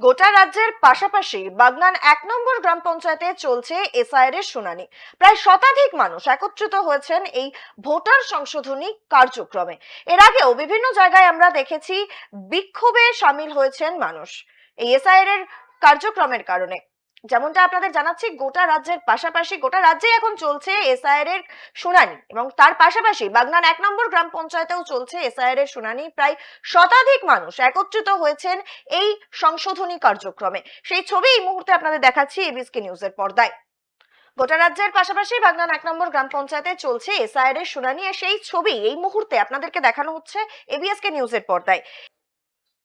গোটা রাজ্যের পাশাপাশি বাগনান এক নম্বর গ্রাম পঞ্চায়েতে চলছে এসআইআর এর শুনানি। প্রায় শতাধিক মানুষ একত্রিত হয়েছেন এই ভোটার সংশোধনী কার্যক্রমে। এর আগেও বিভিন্ন জায়গায় আমরা দেখেছি বিক্ষোভে সামিল হয়েছেন মানুষ। এই এসআইআর এর কার্যক্রমের কারণে। যেমনটা আপনাদের জানাচ্ছি, গোটা রাজ্যের পাশাপাশি গোটা রাজ্যে এখন চলছে এসআইআর এর শুনানি এবং তার পাশাপাশি বাগনান এক নম্বর গ্রাম পঞ্চায়েতেও চলছে এসআইআর এর শুনানি। প্রায় শতাধিক মানুষ একত্রিত হয়েছেন এই সংশোধনী কার্যক্রমে। সেই ছবি এই মুহূর্তে আপনাদের দেখাচ্ছি এবিএসকে নিউজের পর্দায়। গোটা রাজ্যের পাশাপাশি বাগনান এক নম্বর গ্রাম পঞ্চায়েতে চলছে এসআইআর এর শুনানি। সেই ছবি এই মুহূর্তে আপনাদেরকে দেখানো হচ্ছে এবিএসকে নিউজের পর্দায়।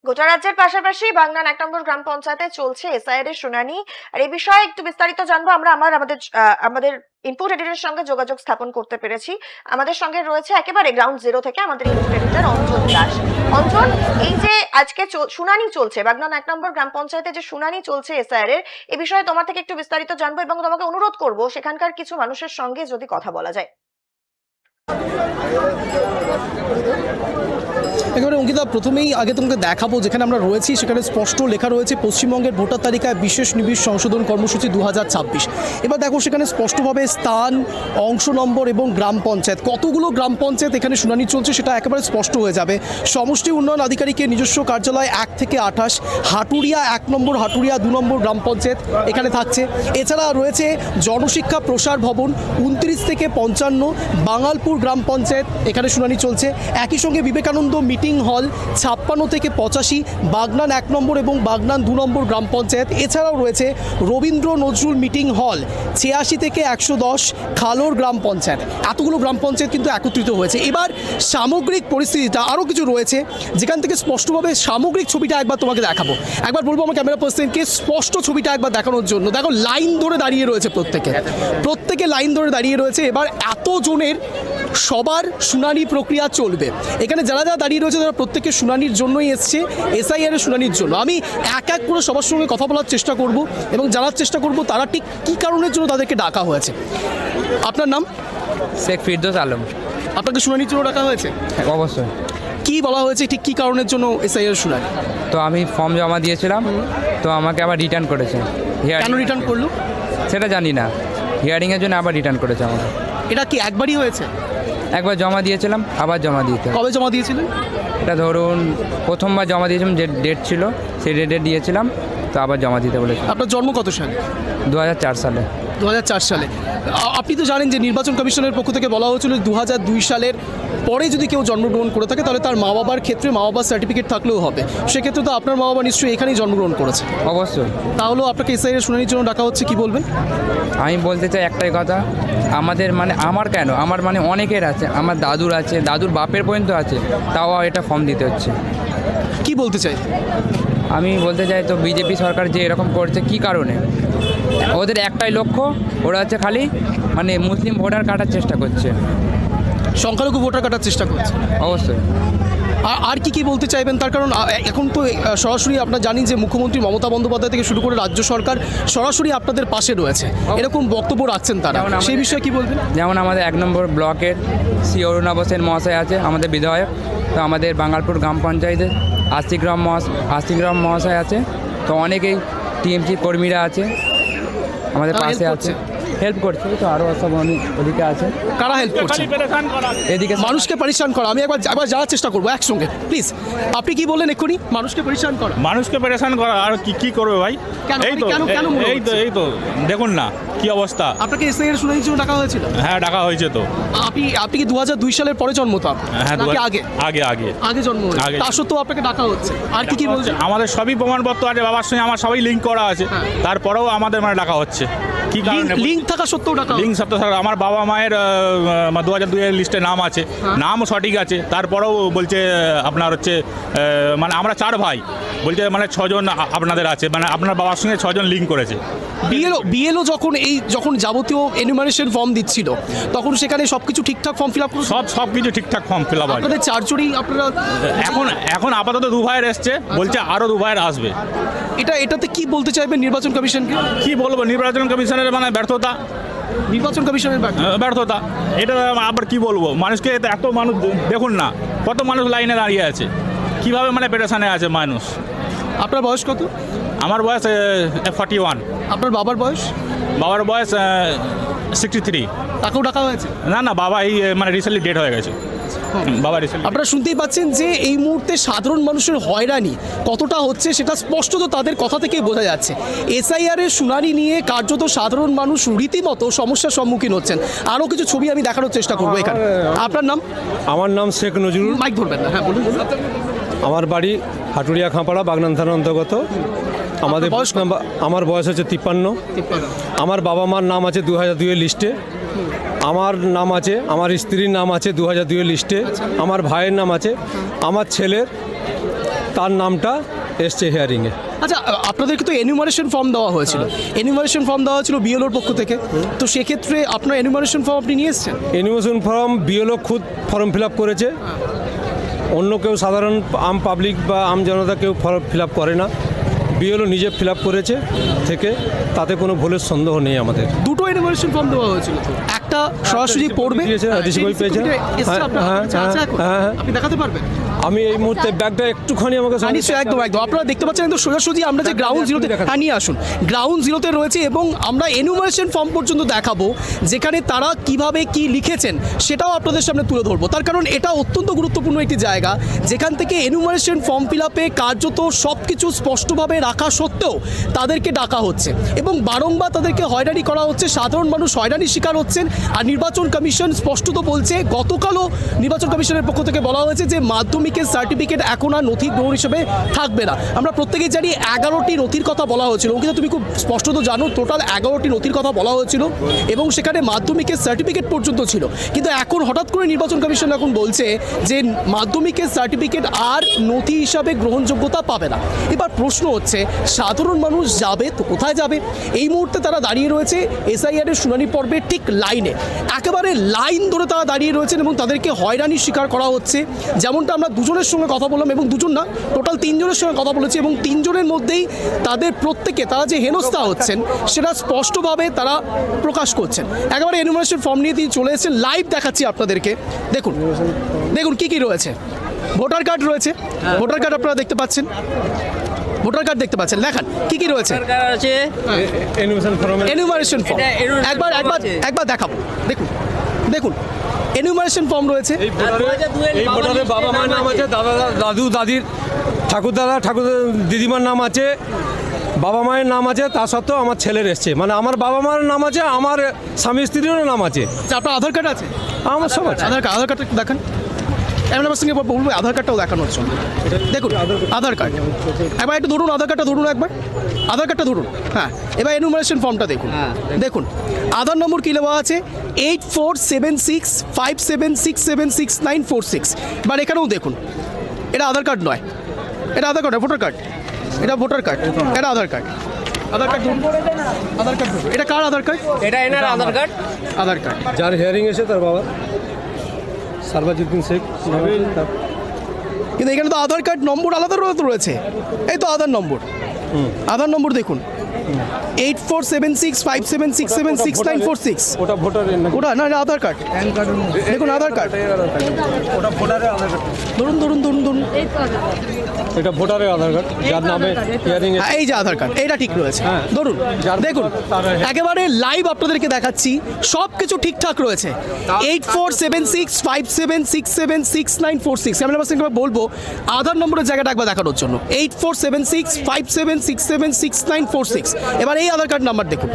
গোটা রাজ্যের পাশাপাশি বাগনান এক নম্বর গ্রাম পঞ্চায়েতে চলছে এসআইআর এর শুনানি। আর এই বিষয়ে একটু বিস্তারিত জানব। আমরা আমার আমাদের আমাদের ইনপুট এডিটরের সঙ্গে যোগাযোগ স্থাপন করতে পেরেছি। আমাদের সঙ্গে রয়েছে একেবারে গ্রাউন্ড জিরো থেকে আমাদের ইনপুট এডিটর অঞ্জন দাস। অঞ্জন, এই যে আজকে শুনানি চলছে বাগনান এক নম্বর গ্রাম পঞ্চায়েতে যে শুনানি চলছে এসআইআর এর, এ বিষয়ে তোমার থেকে একটু বিস্তারিত জানব এবং তোমাকে অনুরোধ করব, সেখানকার কিছু মানুষের সঙ্গে যদি কথা বলা যায়। একেবারে অঙ্কিতা, প্রথমেই আগে তোমাকে দেখাবো যেখানে আমরা রয়েছি, সেখানে স্পষ্ট লেখা রয়েছে, পশ্চিমবঙ্গের ভোটার তালিকায় বিশেষ নিবিড় সংশোধন কর্মসূচি দু হাজার ছাব্বিশ। এবার দেখো সেখানে স্পষ্টভাবে স্থান, অংশ নম্বর এবং গ্রাম পঞ্চায়েত। কতগুলো গ্রাম পঞ্চায়েত এখানে শুনানি চলছে সেটা একেবারে স্পষ্ট হয়ে যাবে। সমষ্টি উন্নয়ন আধিকারিকের নিজস্ব কার্যালয় এক থেকে আঠাশ, হাটুরিয়া এক নম্বর, হাটুরিয়া দু নম্বর গ্রাম পঞ্চায়েত এখানে থাকছে। এছাড়া রয়েছে জনশিক্ষা প্রসার ভবন, উনত্রিশ থেকে পঞ্চান্ন বাঙালপুর গ্রাম পঞ্চায়েত, এখানে শুনানি চলছে। একই সঙ্গে বিবেকানন্দ মিটিং হল ছাপ্পান্ন থেকে পঁচাশি, বাগনান এক নম্বর এবং বাগনান দু নম্বর গ্রাম পঞ্চায়েত। এছাড়াও রয়েছে রবীন্দ্র নজরুল মিটিং হল ছিয়াশি থেকে একশো দশ খালোর গ্রাম পঞ্চায়েত। এতগুলো গ্রাম পঞ্চায়েত কিন্তু একত্রিত হয়েছে। এবার সামগ্রিক পরিস্থিতিটা আরও কিছু রয়েছে, যেখান থেকে স্পষ্টভাবে সামগ্রিক ছবিটা একবার তোমাকে দেখাবো। একবার বলব আমার ক্যামেরা পার্সনকে স্পষ্ট ছবিটা একবার দেখানোর জন্য। দেখো, লাইন ধরে দাঁড়িয়ে রয়েছে প্রত্যেকে। প্রত্যেকে লাইন ধরে দাঁড়িয়ে রয়েছে। এবার এত জনের সবার শুনানি প্রক্রিয়া চলবে। এখানে যারা যারা দাঁড়িয়ে রয়েছে তারা প্রত্যেকে শুনানির জন্যই এসছে। এসআইআর এর শুনানির জন্য। আমি এক এক করে সবার সঙ্গে কথা বলার চেষ্টা করব এবং জানার চেষ্টা করব তারা ঠিক কী কারণের জন্য তাদেরকে ডাকা হয়েছে। আপনার নাম? শেখ ফিরদোস আলম। আপনাকে শুনানির জন্য ডাকা হয়েছে? অবশ্যই। কি বলা হয়েছে? ঠিক কী কারণের জন্য এসআইআর শুনানি? তো আমি ফর্ম জমা দিয়েছিলাম। তো আমাকে আবার রিটার্ন করেছে। কেন রিটার্ন করল? সেটা জানি না। হিয়ারিংয়ের জন্য আবার রিটার্ন করেছে আমাকে। এটা কি একবারই হয়েছে? একবার জমা দিয়েছিলাম আবার জমা দিতে হবে। কবে জমা দিয়েছিলেন? এটা ধরুন প্রথমবার জমা দিয়েছিলাম যে ডেট ছিল সেই ডেটে দিয়েছিলাম তো আবার জমা দিতে বলেছি আপনার জন্ম কত সালে? দু হাজার চার সালে। দু হাজার চার সালে। আপনি তো জানেন যে নির্বাচন কমিশনের পক্ষ থেকে বলা হয়েছিল দু হাজার দুই সালের পরে যদি কেউ জন্মগ্রহণ করে থাকে তাহলে তার মা বাবার ক্ষেত্রে মা বাবার সার্টিফিকেট থাকলেও হবে। সেক্ষেত্রে তো আপনার মা বাবা নিশ্চয়ই এখানেই জন্মগ্রহণ করেছে। অবশ্যই। তাহলেও আপনাকে এসআই এর শুনানির জন্য ডাকা হচ্ছে কি বলবেন? আমি বলতে চাই একটাই কথা আমাদের মানে আমার কেন? আমার মানে অনেকের আছে আমার দাদুর আছে দাদুর বাপের পর্যন্ত আছে তাও এটা ফর্ম দিতে হচ্ছে। কি বলতে চাই? আমি বলতে চাই তো বিজেপি সরকার যে এরকম করছে কি কারণে? ওদের একটাই লক্ষ্য ওরা হচ্ছে খালি মানে মুসলিম ভোটার কাটার চেষ্টা করছে। সংখ্যালঘু ভোটার কাটার চেষ্টা করছে। অবশ্যই। আর আর কি কি বলতে চাইবেন? তার কারণ এখন তো সরাসরি আপনার জানি যে মুখ্যমন্ত্রী মমতা বন্দ্যোপাধ্যায় থেকে শুরু করে রাজ্য সরকার সরাসরি আপনাদের পাশে রয়েছে। এরকম বক্তব্য রাখছেন তারা। সেই বিষয়ে কি বলবেন? যেমন আমাদের এক নম্বর ব্লকের শ্রী অরুণা বোসেন মহাশয় আছে আমাদের বিধায়ক। তো আমাদের বাঙ্গালপুর গ্রাম পঞ্চায়েতের আশিগ্রাম মহাশ আশিগ্রাম মহাশয় আছে। তো অনেকেই টিএমসি কর্মীরা আছে। আমাদের পাশে আছে। হেল্প করছে তো আরও সব অনেক ওদিকে আছে। কারা হেল্প করছে? এদিকে মানুষকে পরিশান করা আমি একবার একবার যাওয়ার চেষ্টা করব একসঙ্গে প্লিজ আপনি কি বললেন এক্ষুনি? মানুষকে পরিশান করা। মানুষকে পেরেশান করা আর কি কি করবে ভাই? কেন? এই তো এই তো এই তো দেখুন না কি অবস্থা। আপনাকে এসআই এর শুনানির জন্য ডাকা হয়েছিল? হ্যাঁ ডাকা হয়েছে তো। আপনি আপনি কি দু দুই সালের পরে জন্ম তো হ্যাঁ আগে? আগে আগে। আগে জন্ম হয়েছে। আগে। তা সত্ত্বেও আপনাকে ডাকা হচ্ছে। আর কি কি বলছেন? আমাদের সবই প্রমাণপত্র আছে বাবার সঙ্গে আমার সবাই লিঙ্ক করা আছে। হ্যাঁ। তারপরেও আমাদের মানে ডাকা হচ্ছে। কি কারণে লিঙ্ক থাকা সত্ত্বেও ডাকা লিঙ্ক সপ্তাহ আমার বাবা মায়ের দু হাজার দুইয়ের লিস্টে নাম আছে। হ্যাঁ। নামও সঠিক আছে। তারপরেও বলছে আপনার হচ্ছে মানে আমরা চার ভাই। বলছে মানে ছজন আপনাদের আছে। মানে আপনার বাবার সঙ্গে ছজন লিঙ্ক করেছে। বিএলও বিএলও যখন এই যখন যাবতীয় এনুমারেশন ফর্ম দিচ্ছিল তখন সেখানে সবকিছু ঠিকঠাক ফর্ম ফিল আপ সব সব কিছু ঠিকঠাক ফর্ম ফিল আপ আপনাদের চারজনই আপনারা এখন এখন আপাতত দু ভাইয়ের এসছে। বলছে আরও দু ভাইয়ের আসবে। এটা এটাতে কি বলতে চাইবেন নির্বাচন কমিশনকে? কি বলব নির্বাচন কমিশনের মানে ব্যর্থতা। নির্বাচন কমিশনের ব্যর্থতা। এটা আবার কি বলব মানুষকে এত- এত মানুষ দেখুন না কত মানুষ লাইনে দাঁড়িয়ে আছে। কীভাবে মানে পেরেশানে আছে মানুষ? আপনার বয়স কত? আমার বয়স ফর্টি ওয়ান আপনার বাবার বয়স? বাবার বয়স সিক্সটি থ্রি তাকেও ডাকা হয়েছে? না না বাবা এই মানে রিসেন্টলি ডেট হয়ে গেছে। আপনারা শুনতেই পাচ্ছেন যে এই মুহূর্তে সাধারণ মানুষের হয়রানি কতটা হচ্ছে সেটা স্পষ্টত তাদের কথা থেকেই বোঝা যাচ্ছে। এসআইআর এর শুনানি নিয়ে কার্যত সাধারণ মানুষ রীতিমতো সমস্যার সম্মুখীন হচ্ছেন। আরও কিছু ছবি আমি দেখানোর চেষ্টা করব এখানে। আপনার নাম? আমার নাম শেখ নজরুল। মাইক ধরবেন না। হ্যাঁ বলুন। আমার বাড়ি হাটুরিয়া খাঁপাড়া বাগনান থানার অন্তর্গত। আমাদের বয়স বয়স আমার বয়স হচ্ছে তিপ্পান্ন। আমার বাবা মার নাম আছে দু হাজার দুইয়ের লিস্টে। আমার নাম আছে আমার স্ত্রীর নাম আছে দু হাজার দুইয়ের লিস্টে আমার ভাইয়ের নাম আছে আমার ছেলের তার নামটা এসছে হিয়ারিংয়ে আচ্ছা আপনাদেরকে তো এনিউমারেশন ফর্ম দেওয়া হয়েছিল। এনিউমারেশন ফর্ম দেওয়া হয়েছিল বিএলওর পক্ষ থেকে। তো সেক্ষেত্রে আপনার এনিউমারেশন ফর্ম আপনি নিয়ে এসেছেন? এনিমেশন ফর্ম বিএলও খুদ ফর্ম ফিল আপ করেছে। অন্য কেউ সাধারণ আম পাবলিক বা আম জনতা কেউ ফর্ম ফিল আপ করে না। বিএলও নিজে ফিল আপ করেছে থেকে তাতে কোনো ভুলের সন্দেহ নেই আমাদের দুটো এনিউমারেশন ফর্ম দেওয়া হয়েছিল একটা সরাসরি পড়বে হ্যাঁ, হ্যাঁ? হ্যাঁ, হ্যাঁ। আপনি দেখাতে পারবেন আমি এই মুহূর্তে ব্যাগটা একটুখানি আমাকে নিশ্চয়ই একদম একদম। আপনারা দেখতে পাচ্ছেন একদম সোজাসুজি আমরা যে গ্রাউন্ড জিরোতে হ্যাঁ নিয়ে আসুন। গ্রাউন্ড জিরোতে রয়েছে এবং আমরা এনুমারেশন ফর্ম পর্যন্ত দেখাবো যেখানে তারা কীভাবে কি লিখেছেন সেটাও আপনাদের সামনে তুলে ধরবো। তার কারণ এটা অত্যন্ত গুরুত্বপূর্ণ একটি জায়গা যেখান থেকে এনুমারেশন ফর্ম ফিল আপে কার্যত সব কিছু স্পষ্টভাবে রাখা সত্ত্বেও তাদেরকে ডাকা হচ্ছে এবং বারংবার তাদেরকে হয়রানি করা হচ্ছে। সাধারণ মানুষ হয়রানির শিকার হচ্ছেন আর নির্বাচন কমিশন স্পষ্টত বলছে গতকালও নির্বাচন কমিশনের পক্ষ থেকে বলা হয়েছে যে মাধ্যমিকের সার্টিফিকেট এখন আর নথি গ্রহণ হিসেবে থাকবে না। আমরা প্রত্যেকেই জানি এগারোটি নথির কথা বলা হয়েছিল। কিন্তু তুমি খুব স্পষ্টত জানো টোটাল এগারোটি নথির কথা বলা হয়েছিল এবং সেখানে মাধ্যমিকের সার্টিফিকেট পর্যন্ত ছিল। কিন্তু এখন হঠাৎ করে নির্বাচন কমিশন এখন বলছে যে মাধ্যমিকের সার্টিফিকেট আর নথি হিসাবে গ্রহণযোগ্যতা পাবে না। এবার প্রশ্ন হচ্ছে, সাধারণ মানুষ যাবে তো কোথায় যাবে? এই মুহূর্তে তারা দাঁড়িয়ে রয়েছে এসআইআর এর শুনানি পর্বে ঠিক লাইনে। একেবারে লাইন ধরে তারা দাঁড়িয়ে রয়েছেন এবং তাদেরকে হয়রানির শিকার করা হচ্ছে। যেমনটা আমরা দুজনের সঙ্গে কথা বললাম এবং দুজন না টোটাল তিনজনের সঙ্গে কথা বলেছি এবং তিনজনের মধ্যেই তাদের প্রত্যেকে তারা যে হেনস্থা হচ্ছেন সেটা স্পষ্টভাবে তারা প্রকাশ করছেন। একেবারে এনুমারেশন ফর্ম নিয়ে তিনি চলে এসেছেন লাইভ দেখাচ্ছি আপনাদেরকে। দেখুন দেখুন কি কি রয়েছে। ভোটার কার্ড রয়েছে। ভোটার কার্ড আপনারা দেখতে পাচ্ছেন। ভোটার কার্ড দেখতে পাচ্ছেন। দেখান কি কি রয়েছে? এনুমারেশন ফর্ম একবার একবার একবার দেখাবো। দেখুন। দেখুন এনিউমারেশন ফর্ম রয়েছে। এই ভোটারে আর 2002 এর এই বাবা মায়ের নাম আছে। দাদা দাদু দাদির ঠাকুর দাদা ঠাকুর দিদিমার নাম আছে বাবা মায়ের নাম আছে তা সত্ত্বেও আমার ছেলের এসছে। মানে আমার বাবা মায়ের নাম আছে আমার স্বামী স্ত্রীরও নাম আছে। আচ্ছা, আপনার আধার কার্ড আছে? আমার সব আছে। আধার কার্ড আধার কার্ডটা একটু দেখান। এমন আমার সঙ্গে বলব আধার কার্ডটাও দেখানোর জন্য। দেখুন আধার কার্ড একবার একটু ধরুন আধার কার্ডটা ধরুন একবার। আধার কার্ডটা ধরুন হ্যাঁ। এবার এনুমারেশন ফর্মটা দেখুন। হ্যাঁ, দেখুন আধার নম্বর কী লেওয়া আছে? Eight four seven six five seven six seven six nine four six এবার এখানেও দেখুন এটা আধার কার্ড নয়। এটা আধার কার্ড ভোটার কার্ড এটা ভোটার কার্ড এটা আধার কার্ড আধার কার্ড ধরুন। আধার কার্ড এটা কার আধার কার্ড এটা এনার আধার কার্ড আধার কার্ড যার হিয়ারিং এসে তার বাবা সারবাজুদ্দিন শেখ কিন্তু এখানে তো আধার কার্ড নম্বর আলাদা রয়ে- রয়েছে। এই তো আধার নম্বর। আধার নম্বর দেখুন। Eight four seven six five seven six seven six nine four six ওটা না আধার কার্ড দেখুন আধার কার্ড। ওটা ভোটারের আধার কার্ড। ধরুন ধরুন ধরুন ধরুন। এটা ভোটারের আধার কার্ড যার নামে হিয়ারিং হ্যাঁ, এই যে আধার কার্ড এটা ঠিক রয়েছে। হ্যাঁ। ধরুন দেখুন একেবারে লাইভ আপনাদেরকে দেখাচ্ছি সব কিছু ঠিকঠাক রয়েছে। Eight four seven six five seven six seven six nine four six আমি বলব আধার নম্বরের জায়গাটা একবার দেখানোর জন্য। Eight four seven six five seven six seven six nine four six এবার এই আধার কার্ড নাম্বার দেখুন।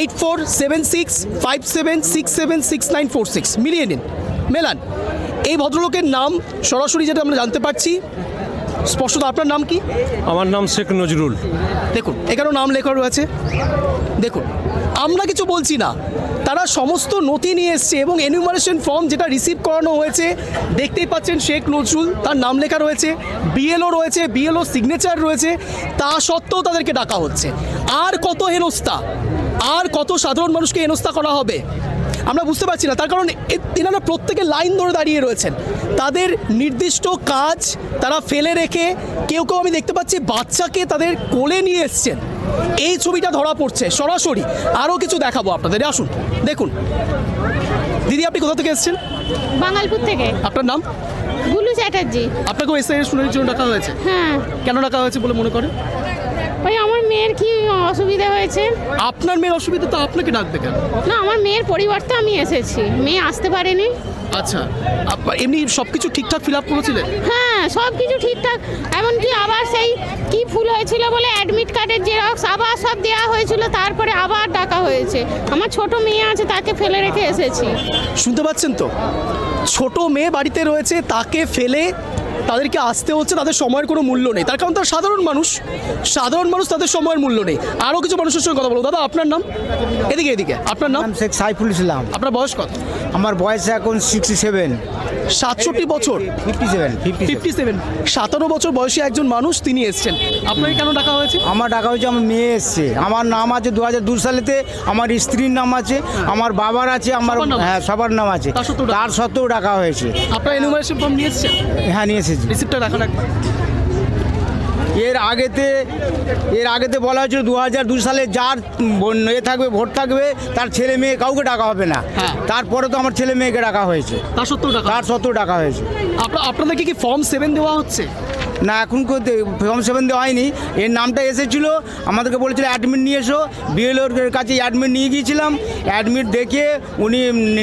Eight four seven six five seven six seven six nine four six মিলিয়ে নিন। মেলান এই ভদ্রলোকের নাম সরাসরি যেটা আমরা জানতে পারছি স্পষ্টত আপনার নাম কি? আমার নাম শেখ নজরুল। দেখুন এখানেও নাম লেখা রয়েছে। দেখুন আমরা কিছু বলছি না। তারা সমস্ত নথি নিয়ে এসছে এবং এনিউমারেশন ফর্ম যেটা রিসিভ করানো হয়েছে, দেখতেই পাচ্ছেন শেখ নজরুল, তার নাম লেখা রয়েছে বিএলও রয়েছে বিএলও সিগনেচার রয়েছে, তা সত্ত্বেও তাদেরকে ডাকা হচ্ছে। আর কত হেনস্থা? আর কত সাধারণ মানুষকে হেনস্থা করা হবে? আমরা বুঝতে পারছি না। তার কারণ এনারা প্রত্যেকে লাইন ধরে দাঁড়িয়ে রয়েছেন। তাদের নির্দিষ্ট কাজ তারা ফেলে রেখে কেউ কেউ আমি দেখতে পাচ্ছি বাচ্চাকে তাদের কোলে নিয়ে এসছেন। এই ছবিটা ধরা পড়ছে। সরাসরি আরও কিছু দেখাবো আপনাদের। আসুন দেখুন। দিদি আপনি কোথা থেকে এসেছেন? বাঙালপুর থেকে। আপনার নাম? গুলু চ্যাটার্জি। আপনাকে এসআই শুনানির জন্য ডাকা হয়েছে? হ্যাঁ। কেন ডাকা হয়েছে বলে মনে করেন? ওই মেয়ের কি অসুবিধা হয়েছে? আপনার মেয়ের অসুবিধা তো আপনাকে ডাকবে কেন? না আমার মেয়ের পরিবর্তে আমি এসেছি। মেয়ে আসতে পারেনি। আচ্ছা এমনি সব কিছু ঠিকঠাক ফিল আপ করেছিলেন হ্যাঁ সব কিছু ঠিকঠাক। এমনকি আবার সেই কি ফুল হয়েছিল বলে অ্যাডমিট কার্ডের জেরক্স আবার সব দেওয়া হয়েছিল তারপরে আবার ডাকা হয়েছে। আমার ছোট মেয়ে আছে তাকে ফেলে রেখে এসেছি। শুনতে পাচ্ছেন তো? ছোট মেয়ে বাড়িতে রয়েছে তাকে ফেলে তাদেরকে আসতে হচ্ছে তাদের সময়ের কোনো মূল্য নেই। তার কারণ তারা সাধারণ মানুষ। সাধারণ মানুষ তাদের সময়ের মূল্য নেই। আরও কিছু মানুষের সঙ্গে কথা বলব। দাদা আপনার নাম? এদিকে এদিকে। আপনার নাম? শেখ সাইফুল ইসলাম। আপনার বয়স কত? আমার বয়স এখন সিক্সটি সেভেন সাতষট্টি বছর? ফিফটি সেভেন ফিফটি সেভেন সতেরো বছর বয়সী একজন মানুষ তিনি এসছেন। আপনাকে কেন ডাকা হয়েছে? আমার ডাকা হয়েছে আমার মেয়ে এসছে। আমার নাম আছে দু হাজার দু সালেতে। আমার স্ত্রীর নাম আছে আমার বাবার আছে আমার হ্যাঁ সবার নাম আছে। তার সত্ত্বেও ডাকা- তার সত্ত্বেও ডাকা হয়েছে। আপনার এনুমারেশন ফর্ম নিয়ে এসছেন? হ্যাঁ নিয়ে এসেছি রিসিপ্টটা রাখা রাখবেন এর আগেতে এর আগেতে বলা হয়েছিল দু হাজার দুই সালে যার এ থাকবে ভোট থাকবে তার ছেলে মেয়ে কাউকে ডাকা হবে না। হ্যাঁ। তারপরে তো আমার ছেলে মেয়েকে ডাকা হয়েছে। তার সত্ত্বেও ডাকা তার সত্ত্বেও ডাকা হয়েছে। আপনাদেরকে কি ফর্ম সেভেন দেওয়া হচ্ছে? না এখন ফর্ম সেভেন দেওয়া হয়নি। এর নামটা এসেছিল আমাদেরকে বলেছিল অ্যাডমিট নিয়ে এসো। বিএলওর কাছে অ্যাডমিট নিয়ে গিয়েছিলাম। অ্যাডমিট দেখে উনি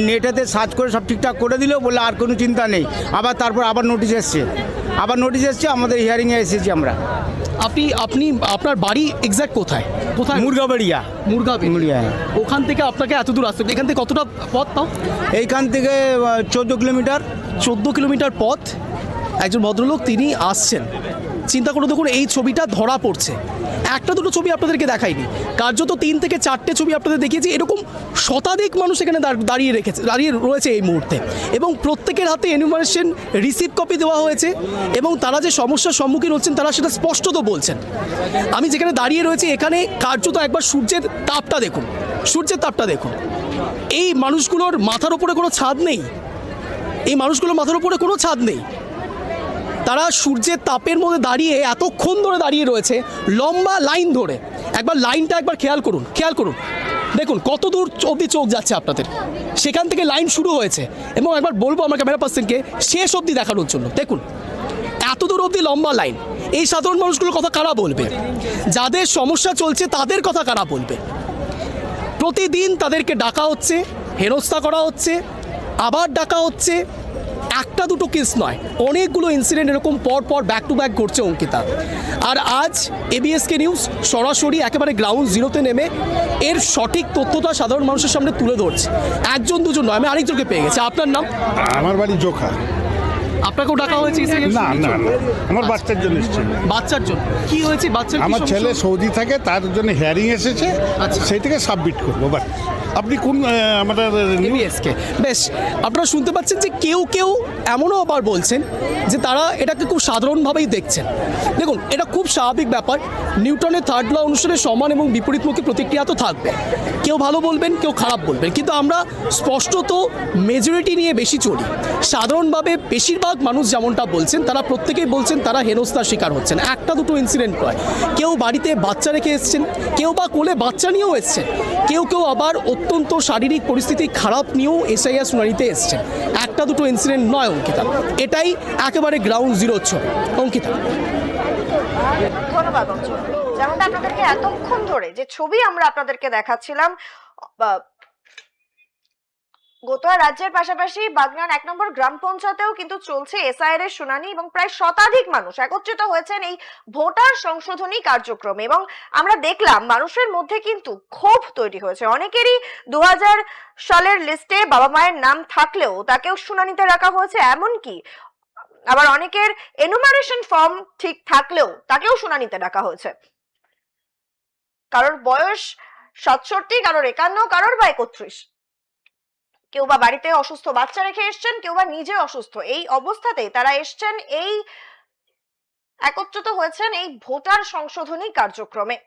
নেটেতে সার্চ করে সব ঠিকঠাক করে দিল বলে আর কোনো চিন্তা নেই। আবার তারপর আবার নোটিশ এসছে। আবার নোটিশ এসছে আমাদের হিয়ারিংয়ে এসেছি আমরা। আপনি আপনি আপনার বাড়ি এক্স্যাক্ট কোথায়? কোথায়? মুরগাবাড়িয়া। মুরগাবে মুরগিয়া হ্যাঁ। ওখান থেকে আপনাকে এত দূর আসতে হবে। এখান থেকে কতটা পথ তাও? এইখান থেকে চোদ্দ কিলোমিটার। চোদ্দ কিলোমিটার পথ? একজন ভদ্রলোক তিনি আসছেন। চিন্তা করে দেখুন, এই ছবিটা ধরা পড়ছে। একটা দুটো ছবি আপনাদেরকে দেখাইনি। কার্যত তিন থেকে চারটে ছবি আপনাদের দেখিয়েছি। এরকম শতাধিক মানুষ এখানে দাঁড়িয়ে রেখেছে, দাঁড়িয়ে রয়েছে এই মুহূর্তে। এবং প্রত্যেকের হাতে এনুমারেশন রিসিপ্ট কপি দেওয়া হয়েছে এবং তারা যে সমস্যার সম্মুখীন হচ্ছেন, তারা সেটা স্পষ্টত বলছেন। আমি যেখানে দাঁড়িয়ে রয়েছি, এখানে কার্যত একবার সূর্যের তাপটা দেখুন। সূর্যের তাপটা দেখুন। এই মানুষগুলোর মাথার উপরে কোনো ছাদ নেই। এই মানুষগুলোর মাথার উপরে কোনো ছাদ নেই। তারা সূর্যের তাপের মধ্যে দাঁড়িয়ে এতক্ষণ ধরে দাঁড়িয়ে রয়েছে, লম্বা লাইন ধরে। একবার লাইনটা একবার খেয়াল করুন খেয়াল করুন। দেখুন, কত দূর অবধি চোখ যাচ্ছে আপনাদের। সেখান থেকে লাইন শুরু হয়েছে এবং একবার বলব আমার ক্যামেরা পার্সনকে শেষ অবধি দেখানোর জন্য। দেখুন, এত দূর অবধি লম্বা লাইন। এই সাধারণ মানুষগুলোর কথা কারা বলবে? যাদের সমস্যা চলছে তাদের কথা কারা বলবে? প্রতিদিন তাদেরকে ডাকা হচ্ছে, হেনস্থা করা হচ্ছে, আবার ডাকা হচ্ছে একটা দুটো কেস নয়। অনেকগুলো ইনসিডেন্ট এরকম পর পর ব্যাক টু ব্যাক ঘটছে অঙ্কিতা। আর আজ এবিএসকে নিউজ সরাসরি একেবারে গ্রাউন্ড জিরোতে নেমে এর সঠিক তথ্যটা সাধারণ মানুষের সামনে তুলে ধরছে। একজন দুজন নয় আমি আরেকজনকে পেয়ে গেছি। আপনার নাম? আমার বাড়ি জোখা। আপনাকেও ডাকা হয়েছে না না আমার বাচ্চার জন্য বাচ্চার জন্য। কি হয়েছে? বাচ্চার কি আমার ছেলে সৌদি থাকে তার জন্য হিয়ারিং এসেছে। আচ্ছা। সেই থেকে সাবমিট করব বাট আপনি কোন আমাদের এবিএসকে বেশ, আপনারা শুনতে পাচ্ছেন যে কেউ কেউ এমনও আবার বলছেন যে তারা এটাকে খুব সাধারণভাবেই দেখছেন। দেখুন, এটা খুব স্বাভাবিক ব্যাপার। নিউটনের থার্ড ল অনুসারে সমান এবং বিপরীতমুখী প্রতিক্রিয়া তো থাকবে। কেউ ভালো বলবেন, কেউ খারাপ বলবেন। কিন্তু আমরা স্পষ্টত মেজরিটি নিয়ে বেশি চলি। সাধারণভাবে বেশিরভাগ মানুষ যেমনটা বলছেন, তারা প্রত্যেকেই বলছেন তারা হেনস্থার শিকার হচ্ছেন। একটা দুটো ইনসিডেন্ট নয় কেউ বাড়িতে বাচ্চা রেখে এসছেন, কেউ বা কোলে বাচ্চা নিয়েও এসছেন, কেউ কেউ আবার অত্যন্ত শারীরিক পরিস্থিতি খারাপ নিয়েও এসআইআর শুনানিতে এসছেন। একটা দুটো ইনসিডেন্ট নয়, অঙ্কিতা। এটাই একেবারে গ্রাউন্ড জিরো ছবি। অঙ্কিতা। ধন্যবাদ যেমনটা আপনাদেরকে এতক্ষণ ধরে যে ছবি আমরা আপনাদেরকে দেখাচ্ছিলাম গোটা রাজ্যের পাশাপাশি বাগনান এক নম্বর গ্রাম পঞ্চায়েতেও কিন্তু চলছে এসআইআর এর শুনানি এবং প্রায় শতাধিক মানুষ একত্রিত হয়েছেন এই ভোটার সংশোধনী কার্যক্রমে এবং আমরা দেখলাম মানুষের মধ্যে কিন্তু ক্ষোভ তৈরি হয়েছে। অনেকেরই দু হাজার সালের লিস্টে বাবা মায়ের নাম থাকলেও তাকেও শুনানিতে রাখা হয়েছে। এমনকি আবার অনেকের এনুমারেশন ফর্ম ঠিক থাকলেও তাকেও শুনানিতে ডাকা হয়েছে। কারোর বয়স সাতষট্টি, কারোর একান্ন, কারোর বা একত্রিশ। কেউ বা বাড়িতে অসুস্থ বাচ্চা রেখে এসছেন, কেউ বা নিজে অসুস্থ। এই অবস্থাতেই তারা এসছেন, এই একত্রিত হয়েছেন এই ভোটার সংশোধনী কার্যক্রমে।